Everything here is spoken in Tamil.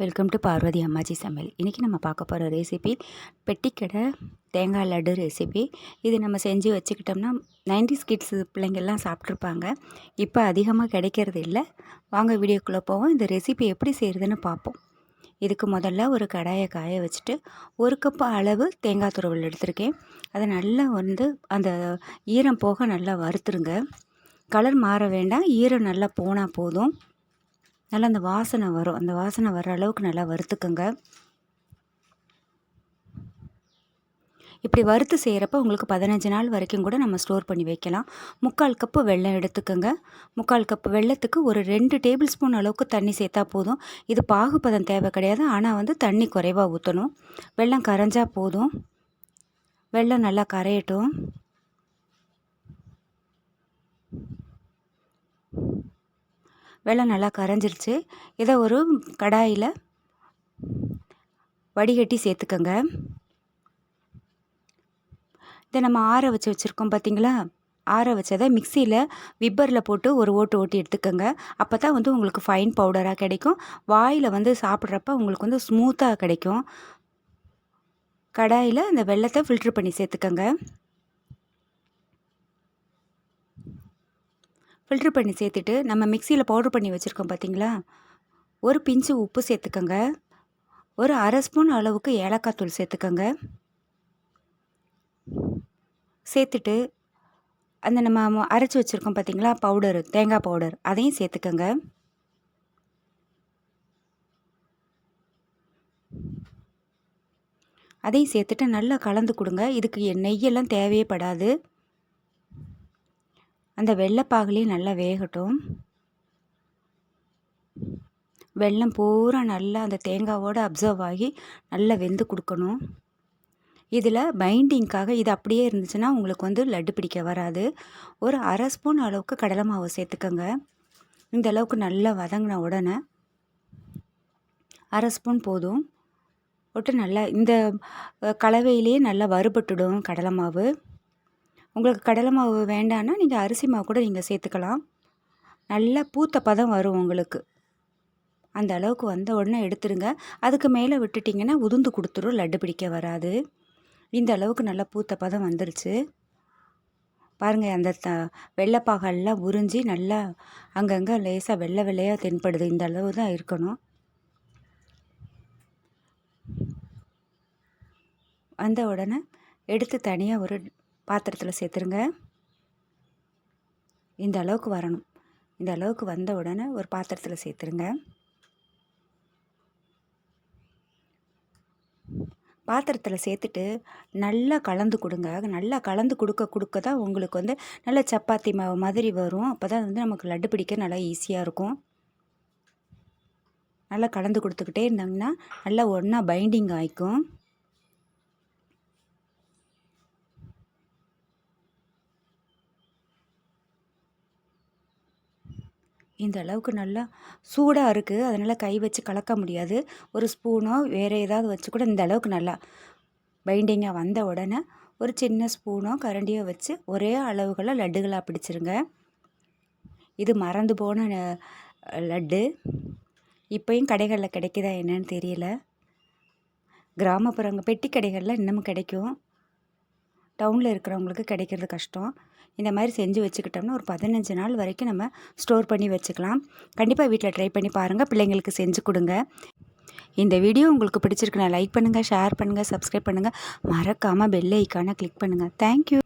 வெல்கம் டு பார்வதி அம்மாஜி சமையல் இன்றைக்கி நம்ம பார்க்க போகிற ரெசிபி பெட்டிக்கடை தேங்காய் லட்டு ரெசிபி இது நம்ம செஞ்சு வச்சுக்கிட்டோம்னா நைன்டிஸ் கிட்ஸ் பிள்ளைங்கள்லாம் சாப்பிட்ருப்பாங்க. இப்போ அதிகமாக கிடைக்கிறது இல்லை. வாங்க வீடியோக்குள்ளே போவோம். இந்த ரெசிபி எப்படி செய்கிறதுன்னு பார்ப்போம். இதுக்கு முதல்ல ஒரு கடாயை காய வச்சுட்டு ஒரு கப் அளவு தேங்காய் துருவல் எடுத்திருக்கேன். அதை நல்லா வந்து அந்த ஈரம் போக நல்லா வறுத்துருங்க. கலர் மாற வேண்டாம். ஈரம் நல்லா போனால் போதும். நல்லா அந்த வாசனை வரும். அந்த வாசனை வர அளவுக்கு நல்லா வறுத்துக்கோங்க. இப்படி வறுத்து செய்கிறப்ப உங்களுக்கு பதினஞ்சு நாள் வரைக்கும் கூட நம்ம ஸ்டோர் பண்ணி வைக்கலாம். முக்கால் கப்பு வெள்ளம் எடுத்துக்கோங்க. முக்கால் கப்பு வெள்ளத்துக்கு ஒரு ரெண்டு டேபிள் ஸ்பூன் அளவுக்கு தண்ணி சேர்த்தா போதும். இது பாகுபதம் தேவை கிடையாது. ஆனால் வந்து தண்ணி குறைவாக ஊற்றணும் வெள்ளம் கரைஞ்சால் போதும். வெள்ளம் நல்லா கரையட்டும். வெள்ளம் நல்லா கரைஞ்சிருச்சு. இதை ஒரு கடாயில் வடிகட்டி சேர்த்துக்கோங்க. இதை நம்ம ஆற வச்சு வச்சுருக்கோம் பார்த்தீங்களா ஆற வச்சதை மிக்சியில் விப்பரில் போட்டு ஒரு ஓட்டு ஓட்டி எடுத்துக்கோங்க. அப்போ தான் வந்து உங்களுக்கு ஃபைன் பவுடராக கிடைக்கும். வாயில் வந்து சாப்பிட்றப்ப உங்களுக்கு வந்து ஸ்மூத்தாக கிடைக்கும். கடாயில் அந்த வெள்ளத்தை ஃபில்ட்ரு பண்ணி சேர்த்துக்கோங்க. ஃபில்ட்ரு பண்ணி சேர்த்துட்டு நம்ம மிக்சியில் பவுட்ரு பண்ணி வச்சுருக்கோம் பார்த்தீங்களா ஒரு பிஞ்சு உப்பு சேர்த்துக்கோங்க. ஒரு அரை ஸ்பூன் அளவுக்கு ஏலக்காய் தூள் சேர்த்துக்கோங்க. சேர்த்துட்டு அந்த நம்ம அரைச்சி வச்சுருக்கோம் பார்த்தீங்களா பவுடர் தேங்காய் பவுடர் அதையும் சேர்த்துக்கோங்க. அதையும் சேர்த்துட்டு நல்லா கலந்து கொடுங்க. இதுக்கு நெய்யெல்லாம் தேவையே படாது. அந்த வெள்ளைப்பாகுலேயும் நல்லா வேகட்டும். வெள்ளம் பூரா நல்லா அந்த தேங்காவோடு அப்சர்வ் ஆகி நல்லா வெந்து கொடுக்கணும். இதில் பைண்டிங்க்காக இது அப்படியே இருந்துச்சுன்னா உங்களுக்கு வந்து லட்டு பிடிக்க வராது. ஒரு அரை ஸ்பூன் அளவுக்கு கடலை மாவு சேர்த்துக்கோங்க. இந்த அளவுக்கு நல்லா வதங்கின உடனே அரை ஸ்பூன் போதும். போட்டு நல்லா இந்த கலவையிலேயே நல்லா வறுபட்டுடும் கடலை மாவு. உங்களுக்கு கடலை மாவு வேண்டான்னா நீங்கள் அரிசி மாவு கூட நீங்கள் சேர்த்துக்கலாம். நல்லா பூத்த பதம் வரும் உங்களுக்கு. அந்த அளவுக்கு வந்த உடனே எடுத்துருங்க. அதுக்கு மேலே விட்டுட்டிங்கன்னா உதுந்து கொடுத்துரும் லட்டு பிடிக்க வராது. இந்த அளவுக்கு நல்லா பூத்த பதம் வந்துருச்சு. பாருங்கள் அந்த த வெள்ளைப்பாகெல்லாம் உறிஞ்சி நல்லா அங்கங்கே லேசாக வெள்ளை வெள்ளையாக தென்படுது. இந்த அளவு தான் இருக்கணும். வந்த உடனே எடுத்து தனியாக ஒரு பாத்திரத்தில் சேர்த்துருங்க. இந்த அளவுக்கு வரணும். இந்த அளவுக்கு வந்த உடனே ஒரு பாத்திரத்தில் சேர்த்துருங்க. பாத்திரத்தில் சேர்த்துட்டு நல்லா கலந்து கொடுங்க. நல்லா கலந்து கொடுக்க கொடுக்க தான் உங்களுக்கு வந்து நல்ல சப்பாத்தி மாவு மாதிரி வரும். அப்போ தான் வந்து நமக்கு லட்டு பிடிக்க நல்லா ஈஸியாக இருக்கும். நல்லா கலந்து கொடுத்துக்கிட்டே இருந்தாங்கன்னா நல்லா ஒன்றா பைண்டிங் ஆகிக்கும் இந்த அளவுக்கு நல்லா சூடாக இருக்குது அதனால் கை வச்சு கலக்க முடியாது. ஒரு ஸ்பூனோ வேறு ஏதாவது வச்சு கூட இந்த அளவுக்கு நல்லா பைண்டிங்காக வந்த உடனே ஒரு சின்ன ஸ்பூனோ கரண்டியோ வச்சு ஒரே அளவுகளை லட்டுகளாக பிடிச்சிருங்க. இது மறந்து போன லட்டு. இப்போயும் கடைகளில் கிடைக்குதா என்னன்னு தெரியல. கிராமப்புறங்க பெட்டி கடைகளில் இன்னமும் கிடைக்கும். டவுனில் இருக்கிறவங்களுக்கு கிடைக்கிறது கஷ்டம். இந்த மாதிரி செஞ்சு வச்சுக்கிட்டோம்னா ஒரு பதினஞ்சு நாள் வரைக்கும் நம்ம ஸ்டோர் பண்ணி வச்சுக்கலாம். கண்டிப்பாக வீட்டில் ட்ரை பண்ணி பாருங்கள் பிள்ளைங்களுக்கு செஞ்சு கொடுங்க. இந்த வீடியோ உங்களுக்கு பிடிச்சிருக்குன்னா லைக் பண்ணுங்கள் ஷேர் பண்ணுங்கள் சப்ஸ்கிரைப் பண்ணுங்கள் மறக்காமல் பெல் ஐக்கானை கிளிக் பண்ணுங்கள் தேங்க்யூ